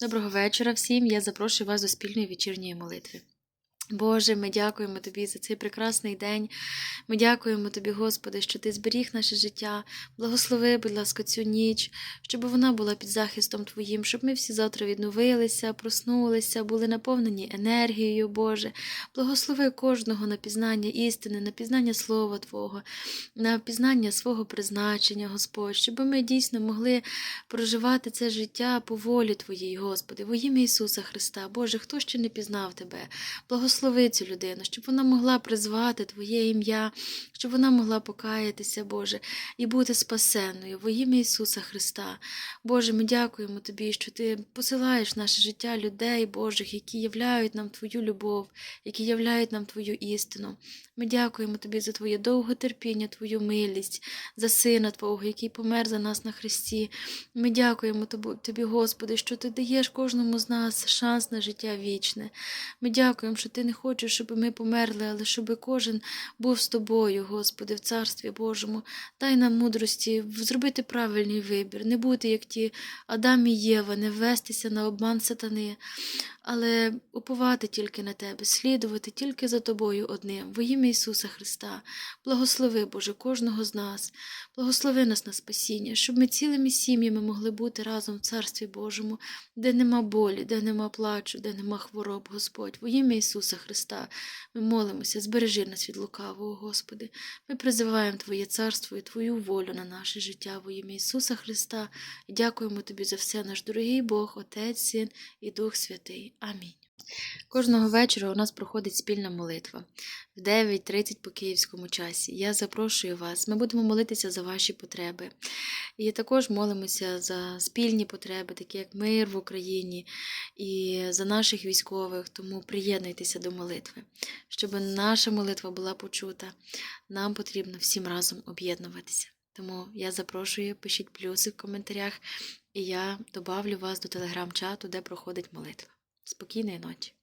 Доброго вечора всім. Я запрошую вас до спільної вечірньої молитви. Боже, ми дякуємо Тобі за цей прекрасний день. Ми дякуємо Тобі, Господи, що Ти зберіг наше життя. Благослови, будь ласка, цю ніч, щоб вона була під захистом Твоїм, щоб ми всі завтра відновилися, проснулися, були наповнені енергією, Боже. Благослови кожного на пізнання істини, на пізнання Слова Твого, на пізнання свого призначення, Господь, щоб ми дійсно могли проживати це життя по волі Твоїй, Господи, во ім'я Ісуса Христа. Боже, хто ще не пізнав Тебе? Благослови цю людину, щоб вона могла призвати Твоє ім'я, щоб вона могла покаятися, Боже, і бути спасенною во ім'я Ісуса Христа. Боже, ми дякуємо Тобі, що Ти посилаєш в наше життя людей Божих, які являють нам Твою любов, які являють нам Твою істину. Ми дякуємо Тобі за Твоє довготерпіння, Твою милість, за Сина Твого, який помер за нас на Христі. Ми дякуємо Тобі, Господи, що Ти даєш кожному з нас шанс на життя вічне. Ми дякуємо, що Ти не хочеш, щоб ми померли, але щоб кожен був з тобою, Господи, в Царстві Божому. Дай нам мудрості зробити правильний вибір, не бути як ті Адам і Єва, не ввестися на обман сатани, але уповати тільки на Тебе, слідувати тільки за Тобою одним, во ім'я Ісуса Христа. Благослови, Боже, кожного з нас, благослови нас на спасіння, щоб ми цілими сім'ями могли бути разом в Царстві Божому, де нема болі, де нема плачу, де нема хвороб, Господь. Во ім'я Ісуса Христа ми молимося, збережи нас від лукавого, Господи. Ми призиваємо Твоє царство і Твою волю на наше життя во ім'я Ісуса Христа. Дякуємо Тобі за все, наш дорогий Бог, Отець, Син і Дух Святий. Амінь. Кожного вечора у нас проходить спільна молитва в 9.30 по київському часі. Я запрошую вас. Ми будемо молитися за ваші потреби. І також молимося за спільні потреби, такі як мир в Україні і за наших військових. Тому приєднуйтеся до молитви. Щоб наша молитва була почута, нам потрібно всім разом об'єднуватися. Тому я запрошую, пишіть плюси в коментарях, і я добавлю вас до телеграм-чату, де проходить молитва. Спокійної ночі.